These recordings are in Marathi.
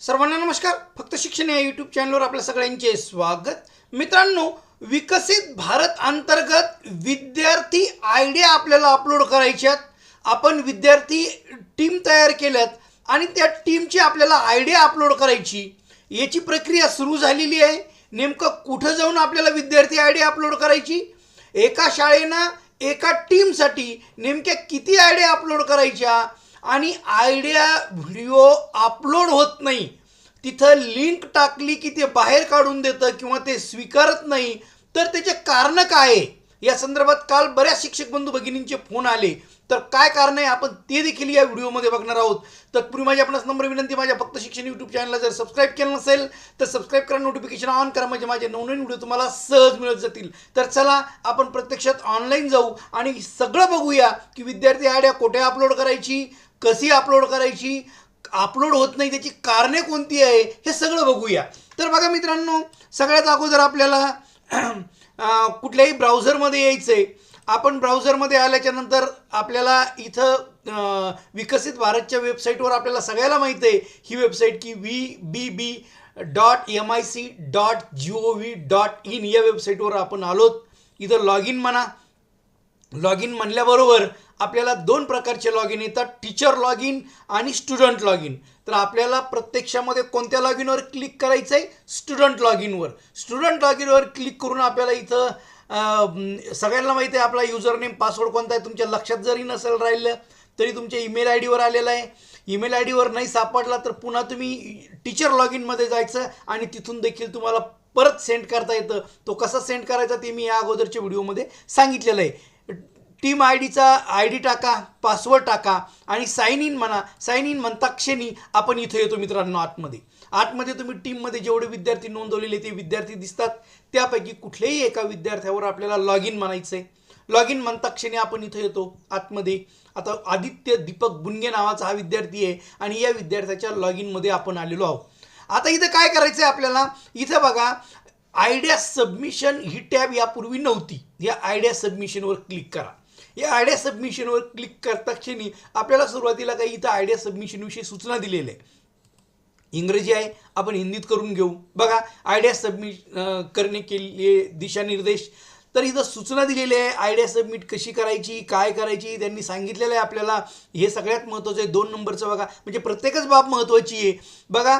सर्वांना नमस्कार. फक्त शिक्षण या यूट्यूब चॅनलवर आपल्या सगळ्यांचे स्वागत. मित्रांनो विकसित भारत अंतर्गत विद्यार्थी आयडिया आपल्याला अपलोड करायच्यात आपण विद्यार्थी टीम तयार केल्यात आणि त्या टीमची आपल्याला आयडिया अपलोड करायची. याची प्रक्रिया सुरू झालेली आहे. नेमकं कुठं जाऊन आपल्याला विद्यार्थी आयडिया अपलोड करायची? एका शाळेनं एका टीमसाठी नेमक्या किती आयडिया अपलोड करायच्या? आणि आयडिया व्हिडिओ अपलोड होत नाही. तिथं लिंक टाकली की ते बाहेर काढून देतं किंवा ते स्वीकारत नाही तर त्याचे कारण काय आहे? या संदर्भात काल बऱ्याच शिक्षक बंधू भगिनींचे फोन आले. तर काय कारण आहे? आपण ते देखील या व्हिडिओमध्ये बघणार आहोत. तत्पूर्वी माझी आपणास नम्र विनंती माझ्या फक्त शिक्षण यूट्यूब चॅनलला जर सबस्क्राईब केलं नसेल तर सबस्क्राईब करा नोटिफिकेशन ऑन करा. म्हणजे माझे नवनवीन व्हिडिओ तुम्हाला सहज मिळत जातील. तर चला आपण प्रत्यक्षात ऑनलाईन जाऊ आणि सगळं बघूया की विद्यार्थी आयडिया कुठे अपलोड करायची? कशी अपलोड करायची? अपलोड होत नाही त्याची कारणे कोणती आहे? हे सगळं बघूया. तर बघा मित्रांनो सगळ्यात अगोदर आपल्याला कुठल्याही ब्राउझरमध्ये यायचं आहे आपण ब्राउझरमध्ये आल्याच्यानंतर आपल्याला इथं विकसित भारतच्या वेबसाईटवर आपल्याला सगळ्याला माहीत आहे. ही वेबसाईट की V B B dot M I C dot G O V dot in या वेबसाईटवर आपण आलोत. इथं लॉग इन म्हणा. लॉग इन म्हणल्याबरोबर आपल्याला दोन प्रकारचे लॉग इन येतात. टीचर लॉग इन आणि स्टुडंट लॉग इन तर आपल्याला प्रत्यक्षामध्ये कोणत्या लॉग इनवर क्लिक करायचं आहे स्टुडंट लॉग इनवर स्टुडंट लॉग इनवर क्लिक करून आपल्याला इथं सगळ्यांना माहिती आहे आपला युजर नेम पासवर्ड कोणता आहे? तुमच्या लक्षात जरी नसेल राहिलं तरी तुमच्या ईमेल आय डीवर आलेला आहे. ईमेल आय डीवर नाही सापडला तर पुन्हा तुम्ही टीचर लॉग इनमध्ये जायचं आणि तिथून देखील तुम्हाला परत सेंड करता येतं. तो कसा सेंड करायचा ते मी या अगोदरच्या व्हिडिओमध्ये सांगितलेलं आहे. टीम आय डीचा आय डी टाका पासवर्ड टाका आणि साईन इन म्हणा साईन इन म्हणता क्षणी आपण इथं येतो मित्रांनो आतमध्ये. आतमध्ये तुम्ही टीममध्ये जेवढे विद्यार्थी नोंदवलेले ते विद्यार्थी दिसतात. त्यापैकी कुठल्याही एका विद्यार्थ्यावर आपल्याला लॉग इन म्हणायचं आहे लॉग इन म्हणता क्षणी आपण इथं येतो आतमध्ये. आता आदित्य दीपक बुनगे नावाचा हा विद्यार्थी आहे आणि या विद्यार्थ्याच्या लॉग इनमध्ये आपण आलेलो आहोत. आता इथं काय करायचं आहे आपल्याला? इथं बघा आयडिया सबमिशन ही टॅब यापूर्वी नव्हती. या आयडिया सबमिशनवर क्लिक करा. या आयडिया सबमिशनवर क्लिक करता क्षणी आपल्याला सुरुवातीला काही इथं आयडिया सबमिशनविषयी सूचना दिलेल्या आहे इंग्रजी आहे आपण हिंदीत करून घेऊ. बघा आयडिया सबमिट करणे केले दिशानिर्देश. तर इथं सूचना दिलेल्या आहे आयडिया सबमिट कशी करायची काय करायची त्यांनी सांगितलेलं आहे आपल्याला. हे सगळ्यात महत्त्वाचं आहे. दोन नंबरचं बघा. म्हणजे प्रत्येकच बाब महत्त्वाची आहे. बघा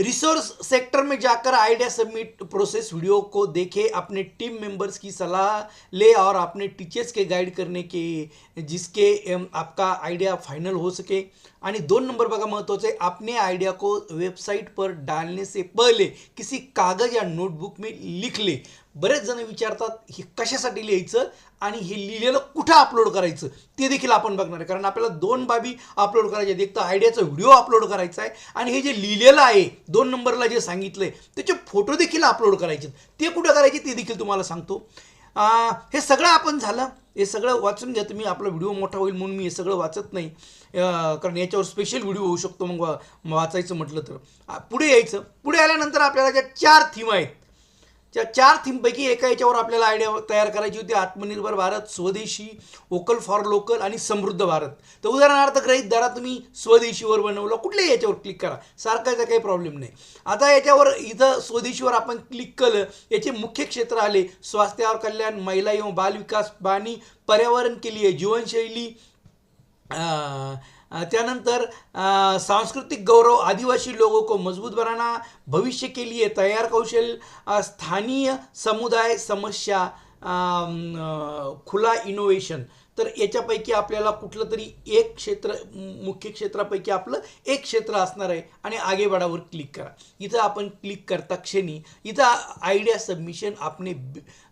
रिसोर्स सेक्टर में जाकर आइडिया सबमिट प्रोसेस वीडियो को देखे, अपने टीम मेंबर्स की सलाह ले और अपने टीचर्स के गाइड करने के, जिसके आपका आइडिया फाइनल हो सके। आणि दोन नंबर बघा महत्वाचं आहे अपने आइडिया को वेबसाइट पर डालने से पहले किसी कागज़ या नोटबुक में लिख ले। बरेच जण विचारतात हे कशासाठी लिहायचं आणि हे लिहिलेलं कुठं अपलोड करायचं? ते देखील आपण बघणार आहे. कारण आपल्याला दोन बाबी अपलोड करायच्या आहेत. एक तर आयडियाचा व्हिडिओ अपलोड करायचा आहे आणि हे जे लिहिलेलं आहे दोन नंबरला जे सांगितलं आहे त्याचे फोटो देखील अपलोड करायचे ते कुठं करायचे ते देखील तुम्हाला सांगतो. हे सगळं आपण झालं. हे सगळं वाचून घ्या तुम्ही. आपला व्हिडिओ मोठा होईल म्हणून मी हे सगळं वाचत नाही. कारण याच्यावर स्पेशल व्हिडिओ होऊ शकतो. मग वा- वाचायचं म्हटलं तर. पुढे यायचं. पुढे आल्यानंतर आपल्याला ज्या चार थीम आहेत ज्या चार थीमपैकी एका याच्यावर आपल्याला आयडिया तयार करायची होती आत्मनिर्भर भारत स्वदेशी वोकल फॉर लोकल आणि समृद्ध भारत. तर उदाहरणार्थ ग्रहित धरा तुम्ही स्वदेशीवर बनवलं कुठल्याही याच्यावर क्लिक करा. सारखाचा काही प्रॉब्लेम नाही. आता याच्यावर इथं स्वदेशीवर आपण क्लिक केलं याचे मुख्य क्षेत्र आले. स्वास्थ्यावर कल्याण महिला एवं बाल विकास पाणी पर्यावरण के लिए जीवनशैली त्यानंतर सांस्कृतिक गौरव आदिवासी लोगों को मजबूत बनाना भविष्य के लिए तैयार कौशल स्थानीय समुदाय समस्या खुला इनोव्हेशन तर याच्यापैकी आपल्याला कुठलं तरी एक क्षेत्र मुख्य क्षेत्रापैकी आपलं एक क्षेत्र असणार आहे आणि आगेवाडावर क्लिक करा. इथं आपण क्लिक करता क्षणी इथं आयडिया सबमिशन आपने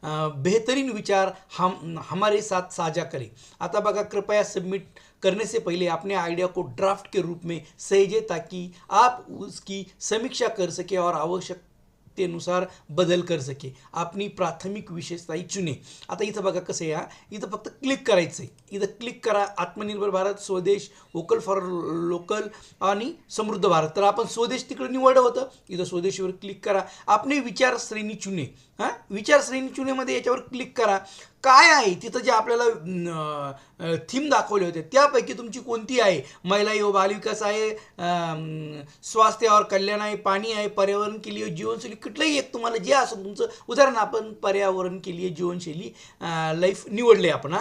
बेहतरीन विचार हम हमारे साथ साझा करे. आता बघा कृपया सबमिट करने से पहले अपने आइडिया को ड्राफ्ट के रूप में सहेजे ताकि आप उसकी समीक्षा कर सके और आवश्यकतेनुसार बदल कर सके। अपनी प्राथमिक विशेषताही चुने। आता इथं बघा कसं या इथं फक्त क्लिक करायचं आहे इथं क्लिक करा आत्मनिर्भर भारत स्वदेश वोकल फॉर लोकल आणि समृद्ध भारत। तर आपण स्वदेश तिकडे निवडलं होतं। इथं स्वदेशीवर क्लिक करा। आपले विचार श्रेणी चुने। हां? विचार श्रेणी चुनेमध्ये याच्यावर क्लिक करा। काय आहे? तिथं जे आपल्याला थीम दाखवले होते त्यापैकी तुमची कोणती आहे? महिला व बालविकास आहे स्वास्थ्य और कल्याण आहे पाणी आहे पर्यावरण के लिए जीवनशैली कुठलंही एक तुम्हाला जे असं तुमचं उदाहरण आपण पर्यावरण के लिए जीवनशैली लाईफ निवडले आपण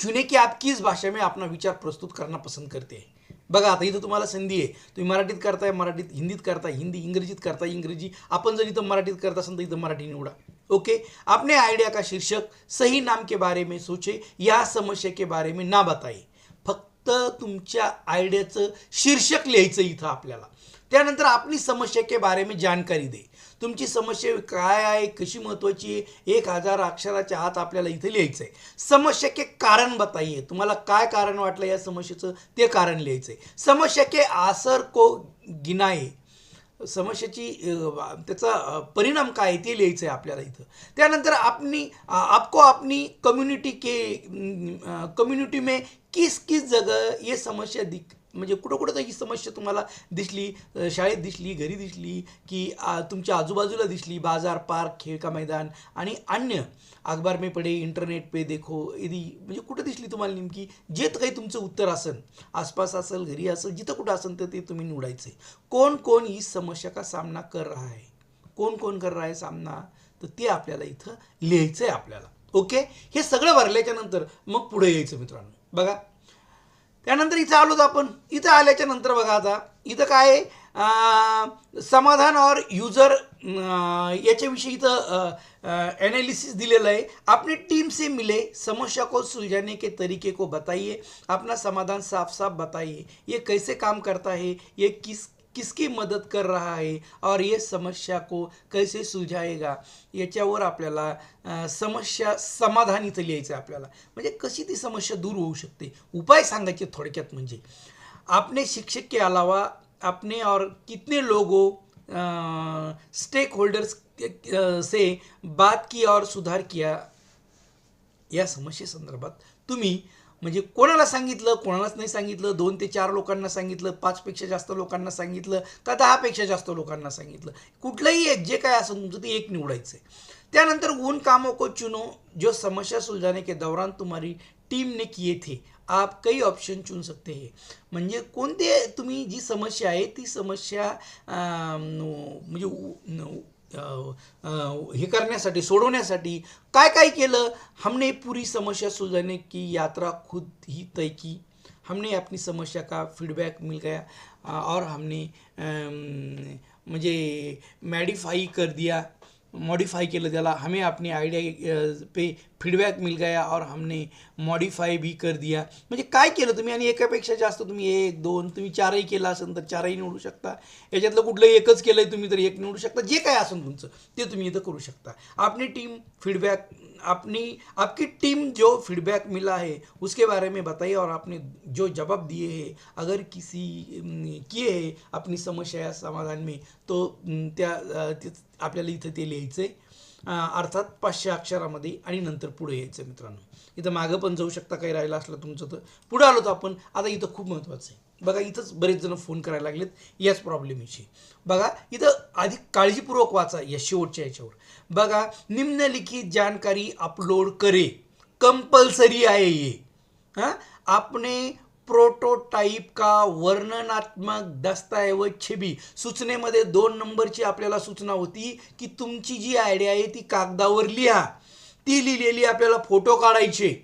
चुने की आप किस भाषा में अपना विचार प्रस्तुत करना पसंत करते हैं? बघा आता इथं तुम्हाला संधी आहे. तुम्ही मराठीत करताय मराठीत हिंदीत करताय हिंदी इंग्रजीत करताय इंग्रजी. आपण जर इथं मराठीत करत असाल तर इथं मराठी निवडा. ओके? आपने आइडिया का शीर्षक सही नाम के बारे में सोचे या समस्या के बारे में ना बताए फक्त तुमच्या आयडियाचं शीर्षक लिहायचं इथं आपल्याला. त्यानंतर आपली समस्या के बारे में जानकारी दे. तुमची समस्या काय आहे कशी महत्त्वाची आहे एक हजार अक्षराच्या आत आपल्याला इथे लिहायचं आहे. समस्या के कारण बताइए. तुम्हाला काय कारण वाटलं या समस्येचं? ते कारण लिहायचं आहे. समस्या के आसर को गिनाये समस्याची त्याचा परिणाम काय ते लिहायचं आहे आपल्याला इथं. त्यानंतर आपनी आपको अपनी कम्युनिटी के कम्युनिटी में किस किस जगह ये समस्या दिख म्हणजे कुठं कुठं तर ही समस्या तुम्हाला दिसली शाळेत दिसली घरी दिसली की आ, तुमच्या आजूबाजूला दिसली बाजार पार्क खेळ का मैदान आणि अन्य अखबार मे पडे इंटरनेट पे देखो इदी म्हणजे कुठं दिसली तुम्हाला नेमकी? जे काही तुमचं उत्तर असेल आसपास असेल घरी असेल जिथं कुठं असेल तर ते तुम्ही निवडायचं कोण कोण ही समस्या का सामना कर रहा है? कोण कोण कर रहा है सामना? तर ते आपल्याला इथं लिहायचं आहे आपल्याला. ओके? हे सगळं भरल्याच्या नंतर मग पुढे यायचं मित्रांनो. बघा. त्यानंतर इथं आलोच आपण. इथं आल्याच्यानंतर बघा आता. इथं काय आहे? समाधान और युजर याच्याविषयी इथं एनालिसिस दिलेलं आहे. आपने टीम से मिले समस्या को सुलझाने के तरीके को बताइए. अपना समाधान साफ साफ बताइए. ये कैसे काम करता है? ये किस किसकी मदत कर रहा है और ये समस्या को कैसे सुलझाएगा? याच्यावर आपल्याला समस्या समाधान लिहायचं आपल्याला. म्हणजे कशी ती समस्या दूर होऊ शकते? उपाय सांगायचे थोडक्यात म्हणजे आपने शिक्षक के अलावा आपने और कितने लोगों स्टेक होल्डर्स से बात की और सुधार किया? या समस्येसंदर्भात तुम्ही म्हणजे कोणाला सांगितलं कोणालाच नाही सांगितलं दोन ते चार लोकांना सांगितलं पाचपेक्षा जास्त लोकांना सांगितलं का दहापेक्षा जास्त लोकांना सांगितलं? कुठलंही एक जे काय असं तुमचं ते एक निवडायचं आहे त्यानंतर उन कामों को चुनो जो समस्या सुलझाने के दौरान तुम्हारी टीम ने किए थे आप कई ऑप्शन चुन सकते हे. म्हणजे कोणते तुम्ही जी समस्या आहे ती समस्या म्हणजे उ- हे करण्यासाठी, सोडवण्यासाठी काय काय केलं? हमने पूरी समस्या सुलझाने की यात्रा खुद ही तय की. हमने अपनी समस्या का फीडबैक मिल गया और हमने म्हणजे मॅडिफाई कर दिया मॉडिफाई केलं त्याला हमें अपनी आइडिया पे फीडबॅक मिल गया, और हमने मॉडिफाई बी कर दिया. म्हणजे काय केलं तुम्ही? आणि एकापेक्षा जास्त तुम्ही एक दोन तुम्ही चारही केलं असेल तर चारही निवडू शकता. याच्यातलं कुठलं एकच केलं आहे तुम्ही तर एक निवडू शकता. जे काय असेल तुमचं ते तुम्ही इथं करू शकता. आपली टीम फीडबैक अपनी आपकी टीम जो फीडबैक मिला है उसके बारे में बताइए और आपने जो जवाब दिए हैं अगर किसी किए है अपनी समस्या या समाधान में तो त्या आपल्याला इथं ते लिहायचं आहे अर्थात पाचशे अक्षरामध्ये आणि नंतर पुढे यायचं मित्रांनो. इथं मागं पण जाऊ शकता काही राहिलं असलं तुमचं तर पुढे आलो तर आपण. आता इथं खूप महत्त्वाचं आहे. बघा इथंच बरेच जण फोन करायला लागलेत याच प्रॉब्लेमविषयी बघा इथं अधिक काळजीपूर्वक वाचा या शेवटच्या याच्यावर. बघा निम्नलिखित जानकारी अपलोड करे. कंपल्सरी आहे ये हां? आपने प्रोटोटाइप का वर्णनात्मक दस्तऐवज छबी. सूचनेमध्ये दोन नंबरची आपल्याला सूचना होती की तुमची जी आयडिया आहे ती कागदावर लिहा. ती लिहिलेली आपल्याला फोटो काढायचे.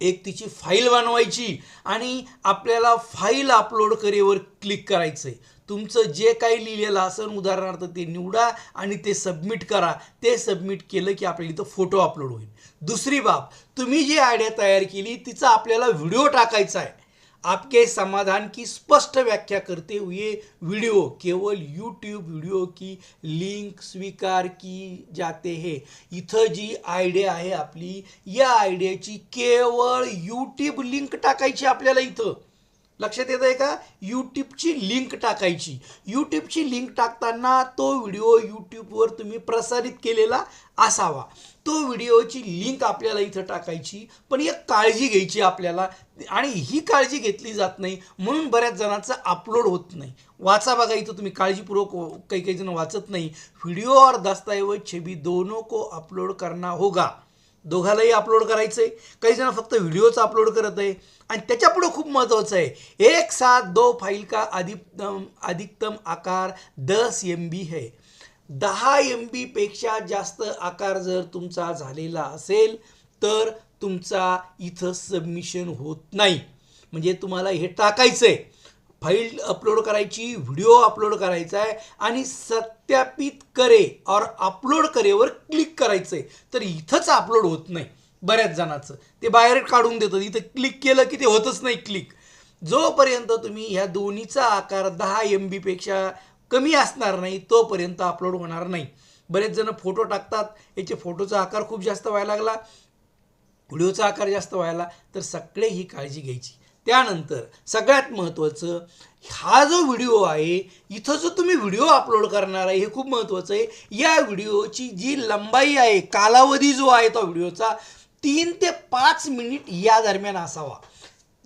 एक तिची फाईल बनवायची आणि आपल्याला फाईल अपलोड करेवर क्लिक करायचं आहे तुमचं जे काही लिहिलेलं असेल उदाहरणार्थ ते निवडा आणि ते सबमिट करा. ते सबमिट केलं की आपल्याला इथं फोटो अपलोड होईल. दुसरी बाब तुम्ही जी आयडिया तयार केली तिचा आपल्याला व्हिडिओ टाकायचा आहे. आपके समाधान की स्पष्ट व्याख्या करते हुए वीडियो केवल यूट्यूब वीडियो की लिंक स्वीकार की जाते है. इथं जी आयडिया आहे आपली या आयडियाची केवळ यूट्यूब लिंक टाकायची आपल्याला इथं. लक्षात येत आहे का यूट्यूबची लिंक टाकायची. यूट्यूबची लिंक टाकताना तो व्हिडिओ यूट्यूबवर तुम्ही प्रसारित केलेला असावा. तो व्हिडिओची लिंक आपल्याला इथं टाकायची. पण एक काळजी घ्यायची आपल्याला. आणि ही काळजी घेतली जात नाही म्हणून बऱ्याच जणांचं अपलोड होत नाही. वाचा बघा इथं तुम्ही काळजीपूर्वक काही काही जण वाचत नाही. व्हिडिओ और दस्तऐवज छबी दोनों को अपलोड करना होगा. दोघालाही अपलोड करायचं आहे काही जण फक्त व्हिडिओचं अपलोड करत आहे. आणि त्याच्यापुढं खूप महत्त्वाचं आहे. एक साथ दो फाईल का अधिकतम अधिकतम आकार दस एम बी है. दहा एम बीपेक्षा जास्त आकार जर तुमचा झालेला असेल तर तुमचा इथं सबमिशन होत नाही. म्हणजे तुम्हाला हे टाकायचं आहे फाईल अपलोड करायची व्हिडिओ अपलोड करायचा आहे आणि सत्यापित करे और अपलोड करेवर क्लिक करायचं आहे तर इथंच अपलोड होत नाही बऱ्याच जणांचं. ते बाहेर काढून देतात. इथं क्लिक केलं की ते होतच नाही क्लिक जोपर्यंत तुम्ही ह्या दोन्हीचा आकार दहा एम बीपेक्षा कमी असणार नाही तोपर्यंत अपलोड होणार नाही. बरेच जण फोटो टाकतात. याचे फोटोचा आकार खूप जास्त व्हायला लागला. व्हिडिओचा आकार जास्त व्हायला तर सगळे ही काळजी घ्यायची. त्यानंतर सगळ्यात महत्त्वाचं हा जो व्हिडिओ आहे इथं जो तुम्ही व्हिडिओ अपलोड करणार आहे हे खूप महत्त्वाचं आहे. या व्हिडिओची जी लंबाई आहे कालावधी जो आहे तो व्हिडिओचा तीन ते पाच मिनिट या दरम्यान असावा.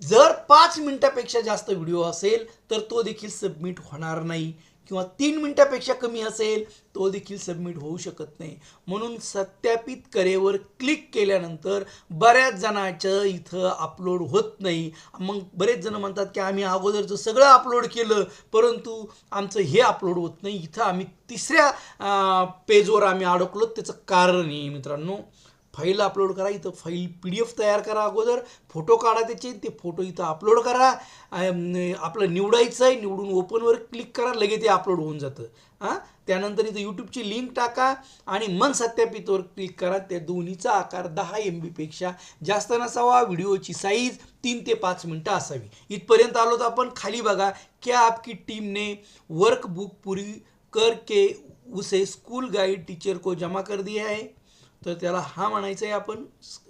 जर पाच मिनिटापेक्षा जास्त व्हिडिओ असेल तर तो देखील सबमिट होणार नाही. किंवा तीन मिनटापेक्षा कमी असेल तो देखील सबमिट होऊ शकत नाही. म्हणून सत्यापित करेवर क्लिक केल्यानंतर बऱ्याच जणांचं इथं अपलोड होत नाही. मग बरेच जण म्हणतात की आम्ही अगोदरचं सगळं अपलोड केलं परंतु आमचं हे अपलोड होत नाही. इथं आम्ही तिसऱ्या पेजवर आम्ही अडकलो. त्याचं कारण आहे मित्रांनो फाईल अपलोड करा इथं फाईल पी डी एफ तयार करा अगोदर फोटो काढा त्याचे ते फोटो इथं अपलोड करा. आपलं निवडायचं आहे निवडून ओपनवर क्लिक करा लगेच ते अपलोड होऊन जातं. हां त्यानंतर इथं यूट्यूबची लिंक टाका आणि मन सत्यापितवर क्लिक करा. त्या दोन्हीचा आकार दहा एम बीपेक्षा जास्त नसावा. व्हिडिओची साईज तीन ते पाच मिनटं असावी. इथपर्यंत आलो तर आपण. खाली बघा क्या आपकी टीम ने वर्क बुक पूरी करके उसे स्कूल गाइड टीचर को जमा कर दिया है? तर त्याला हा म्हणायचं आहे आपण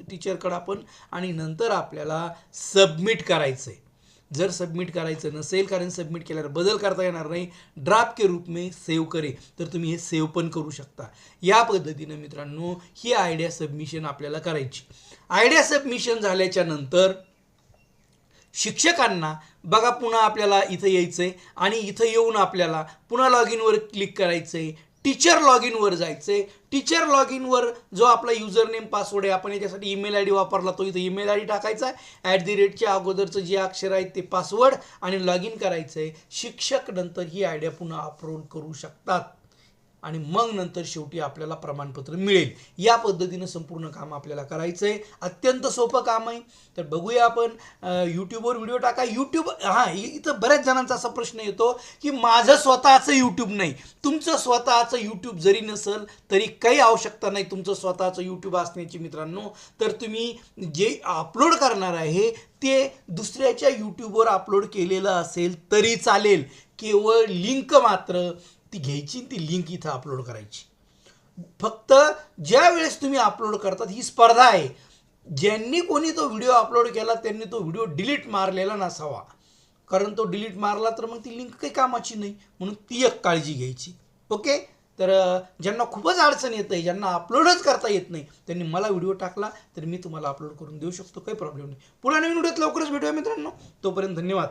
टीचरकडं आपण आणि नंतर आपल्याला सबमिट करायचं आहे जर सबमिट करायचं नसेल कारण सबमिट केल्यावर बदल करता येणार नाही ड्राफ्ट के रूप में सेव्ह करे तर तुम्ही हे सेव्ह पण करू शकता. या पद्धतीनं मित्रांनो ही आयडिया सबमिशन आपल्याला करायची. आयडिया सबमिशन झाल्याच्यानंतर शिक्षकांना बघा पुन्हा आपल्याला इथं यायचं आहे आणि इथं येऊन आपल्याला पुन्हा लॉग इनवर क्लिक करायचं आहे टीचर लॉग इनवर जायचं आहे टीचर लॉग इनवर जो आपला युजर नेम पासवर्ड आहे आपण याच्यासाठी ईमेल आय डी वापरला तो इथं ईमेल आय डी टाकायचा आहे. ॲट दी रेटच्या अगोदरचं जे अक्षर आहेत ते पासवर्ड आणि लॉग इन करायचं आहे शिक्षक नंतर ही आयडिया पुन्हा अपलोड करू शकतात. आणि मग नंतर शेवटी आपल्याला प्रमाणपत्र मिळेल. या पद्धतीनं संपूर्ण काम आपल्याला करायचं आहे अत्यंत सोपं काम आहे. तर बघूया आपण यूट्यूबवर व्हिडिओ टाका. यूट्यूब हां इथं बऱ्याच जणांचा असा प्रश्न येतो की माझं स्वतःचं यूट्यूब नाही. तुमचं स्वतःचं यूट्यूब जरी नसेल तरी काही आवश्यकता नाही तुमचं स्वतःचं यूट्यूब असण्याची मित्रांनो. तर तुम्ही जे अपलोड करणार आहे ते दुसऱ्याच्या यूट्यूबवर अपलोड केलेलं असेल तरी चालेल. केवळ लिंक मात्र ती घ्यायची आणि ती लिंक इथं अपलोड करायची. फक्त ज्या वेळेस तुम्ही अपलोड करतात ही स्पर्धा आहे. ज्यांनी कोणी तो व्हिडिओ अपलोड केला त्यांनी तो व्हिडिओ डिलीट मारलेला नसावा. कारण तो डिलीट मारला तर मग ती लिंक काही कामाची नाही. म्हणून ती एक काळजी घ्यायची. ओके तर ज्यांना खूपच अडचण येत आहे ज्यांना अपलोडच करता येत नाही त्यांनी मला व्हिडिओ टाकला तर मी तुम्हाला अपलोड करून देऊ शकतो. काही प्रॉब्लेम नाही. पुन्हा नवीन व्हिडिओत लवकरच भेटूया मित्रांनो. तोपर्यंत धन्यवाद.